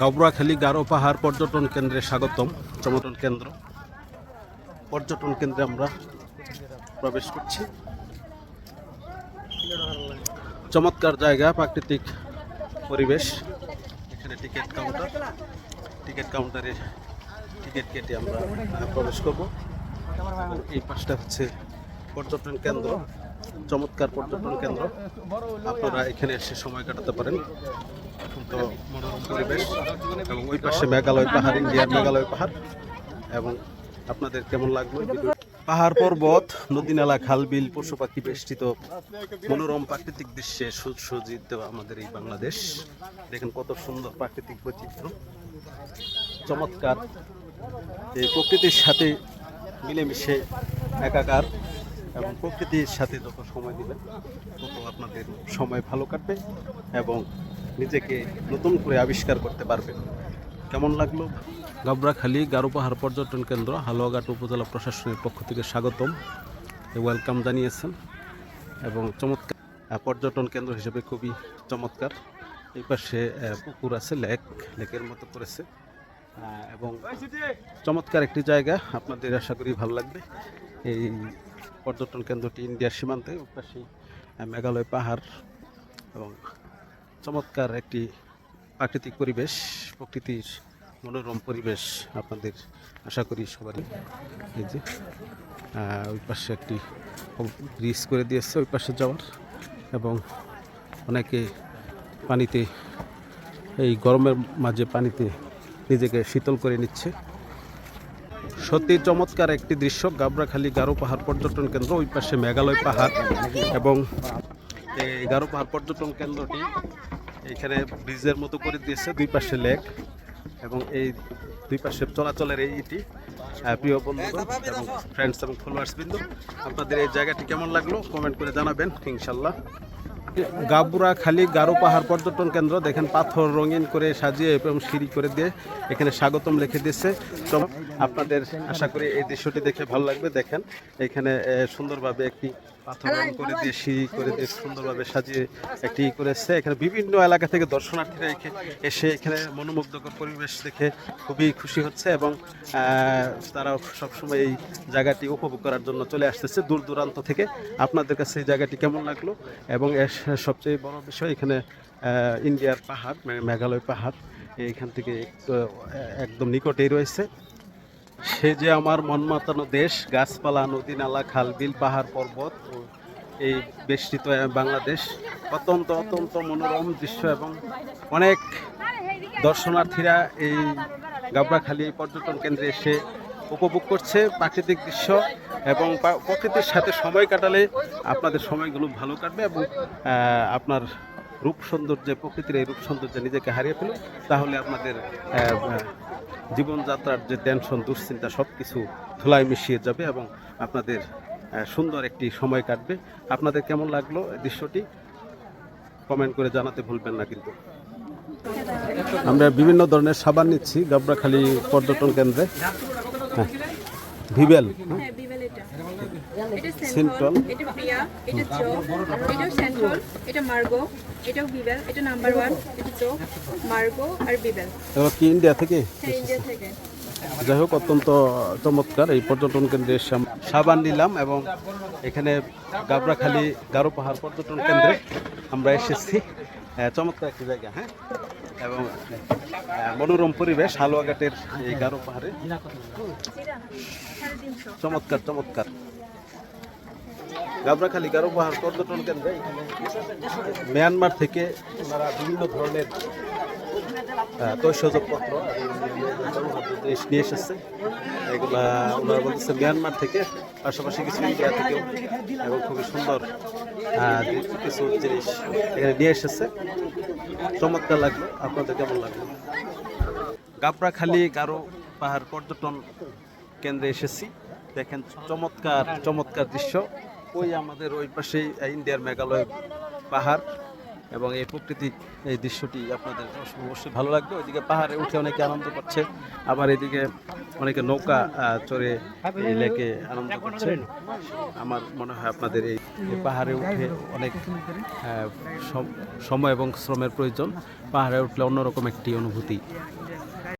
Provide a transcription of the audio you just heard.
গাবড়াখালী গারো পাহাড় পর্যটন কেন্দ্রে স্বাগতম। চমটন কেন্দ্র। পর্যটন কেন্দ্রে আমরা প্রবেশ করছি। চমৎকার জায়গা, প্রাকৃতিক পরিবেশ। এখানে টিকিট কাউন্টার। টিকিট কাউন্টারে টিকিট কেটে আমরা প্রবেশ করব। এই পাশটা হচ্ছে পর্যটন কেন্দ্র। চমৎকার পর্যটন কেন্দ্র। আপনারা এখানে এসে সময় কাটাতে পারেন। অত্যন্ত মনোরম পরিবেশ এবং ওই পাশে মেঘালয় পাহাড়, ইন্ডিয়ার মেঘালয় পাহাড়। এবং আপনাদের কেমন লাগল? পাহাড় পর্বত, নদী নালা, খাল, বিল, পশু পাখি বেষ্টিত মনোরম প্রাকৃতিক দৃশ্যে সুসজ্জিত আমাদের এই বাংলাদেশ। দেখেন কত সুন্দর প্রাকৃতিক বৈচিত্র্য। চমৎকার। এই প্রকৃতির সাথে মিলেমিশে একাকার। এবং প্রকৃতির সাথে যত সময় দিবেন তত আপনাদের সময় ভালো কাটবে এবং নিজেকে নতুন করে আবিষ্কার করতে পারবেন কেমন লাগল? গাবড়াখালী গারো পাহাড় পর্যটন কেন্দ্র হালুয়াঘাট উপজেলা প্রশাসনের পক্ষ থেকে স্বাগতম। ওয়েলকাম জানিয়েছেন এবং চমৎকার। পর্যটন কেন্দ্র হিসেবে খুবই চমৎকার। এই পাশে পুকুর আছে লেক লেকের মতো করেছে। এবং চমৎকার একটি জায়গা। আপনাদের আশা করি ভালো লাগবে। এই পর্যটন কেন্দ্রটি ইন্ডিয়ার সীমান্তে আহ, মেঘালয় পাহাড় এবং চমৎকার একটি প্রাকৃতিক পরিবেশ প্রকৃতির মনোরম পরিবেশ আপনাদের আশা করি সবারই। এই যে ওই পাশে একটি ব্রিজ করে দিয়েছে ওই পাশে যাওয়ার এবং অনেকে পানিতে এই গরমের মাঝে পানিতে নিজেকে শীতল করে নিচ্ছে। সত্যি চমৎকার একটি দৃশ্য, গাবড়াখালী গারো পাহাড় পর্যটন কেন্দ্র, ওই পাশে মেঘালয় পাহাড় এবং এই গারো পাহাড় পর্যটন কেন্দ্রটি এখানে ব্রিজের মতো করে দিয়েছে, দুই পাশে লেক এবং এই দুই পাশে চলাচলের এই ইটি। প্রিয় বন্ধুগণ এবং ফ্রেন্ডস এবং ফলোয়ার্স বিন্দু, আপনাদের এই জায়গাটি কেমন লাগল? কমেন্ট করে জানাবেন, ইনশাল্লাহ। গাবুরা, খালি গারো পাহাড় পর্যটন কেন্দ্র। দেখেন পাথর রঙিন করে সাজিয়ে এবং সিঁড়ি করে দিয়ে এখানে স্বাগতম লিখে দিচ্ছে। তো আপনাদের আশা করি এই দৃশ্যটি দেখে ভালো লাগবে। দেখেন, এখানে সুন্দরভাবে একটি পাথর রং করে দিয়ে সিঁড়ি করে দিয়ে সুন্দরভাবে সাজিয়ে একটি করেছে। এখানে বিভিন্ন এলাকা থেকে দর্শনার্থীরা এসে এখানে মনোমুগ্ধকর পরিবেশ দেখে খুবই খুশি হচ্ছে এবং তারা সবসময় এই জায়গাটি উপভোগ করার জন্য চলে আসতেছে দূর দূরান্ত থেকে। আপনাদের কাছে এই জায়গাটি কেমন লাগল? এবং এর সবচেয়ে বড় বিষয় এখানে ইন্ডিয়ার পাহাড় মানে মেঘালয় পাহাড়। এইখান থেকে একদম নিকটেই রয়েছে। সে যে আমার মন মাতানো দেশ, গাছপালা নদী নালা খাল বিল পাহাড় পর্বত এই বেষ্টিত বাংলাদেশ, অত্যন্ত অত্যন্ত মনোরম দৃশ্য এবং অনেক দর্শনার্থীরা এই গাবড়াখালী এই পর্যটন কেন্দ্রে এসে উপভোগ করছে প্রাকৃতিক দৃশ্য এবং প্রকৃতির সাথে সময় কাটালে আপনাদের সময়গুলো ভালো কাটবে এবং আপনার রূপ সৌন্দর্যে, প্রকৃতির এই রূপ সৌন্দর্যে নিজেকে হারিয়ে ফেলুন। তাহলে আপনাদের জীবনযাত্রার যে টেনশন দুশ্চিন্তা সব কিছু ধুলায় মিশিয়ে যাবে এবং আপনাদের সুন্দর একটি সময় কাটবে। আপনাদের কেমন লাগল এই দৃশ্যটি? কমেন্ট করে জানাতে ভুলবেন না কিন্তু। আমরা বিভিন্ন ধরনের সাবান নিচ্ছি, গাবড়াখালী পর্যটন কেন্দ্রে। হ্যাঁ। ভিবেল। হ্যাঁ? হ্যাঁ এটা এটা এটা প্রিয়া এটা চোখ এটাও সেন্ট্রল এটা মার্গো এটাও বিবেল এটা নাম্বার ওয়ান এটা চোখ মার্গো আর বিবেল এবার কি ইন্ডিয়া থেকে? হ্যাঁ ইন্ডিয়া থেকে। যাই হোক অত্যন্ত চমৎকার এই পর্যটন কেন্দ্রে সাবান নিলাম এবং এখানে গাবড়াখালী গারো পাহাড় পর্যটন কেন্দ্রে আমরা এসেছি। আহ, চমৎকার একটি জায়গা হ্যাঁ? এবং আহ, মনোরম পরিবেশ হালুয়াঘাটের এই গারো পাহাড়ে। চমৎকার চমৎকার। গাবড়াখালী গারো পাহাড় পর্যটন কেন্দ্রে মিয়ানমার থেকে ওনারা বিভিন্ন ধরনের তৈশজপত্র জিনিস নিয়ে এসেছে, এগুলা ওনারা বলতেছে মিয়ানমার থেকে, পাশাপাশি কিছু ইন্ডিয়া থেকেও, এবং খুবই সুন্দর কিছু জিনিস এখানে নিয়ে এসেছে। চমৎকার লাগল, আপনাদের কেমন লাগল? গাবড়াখালী গারো পাহাড় পর্যটন কেন্দ্রে এসেছি, দেখেন চমৎকার চমৎকার দৃশ্য। ওই আমাদের ওই পাশেই ইন্ডিয়ার মেঘালয় পাহাড় এবং এই প্রকৃতিক এই দৃশ্যটি আপনাদের অবশ্যই ভালো লাগবে। ওইদিকে পাহাড়ে উঠে অনেকে আনন্দ করছে, আবার এদিকে অনেকে নৌকা চড়ে এই লেকে আনন্দ করছে। আমার মনে হয় আপনাদের এই পাহাড়ে উঠে অনেক সম- সময় এবং শ্রমের প্রয়োজন। পাহাড়ে উঠলে অন্যরকম একটি অনুভূতি।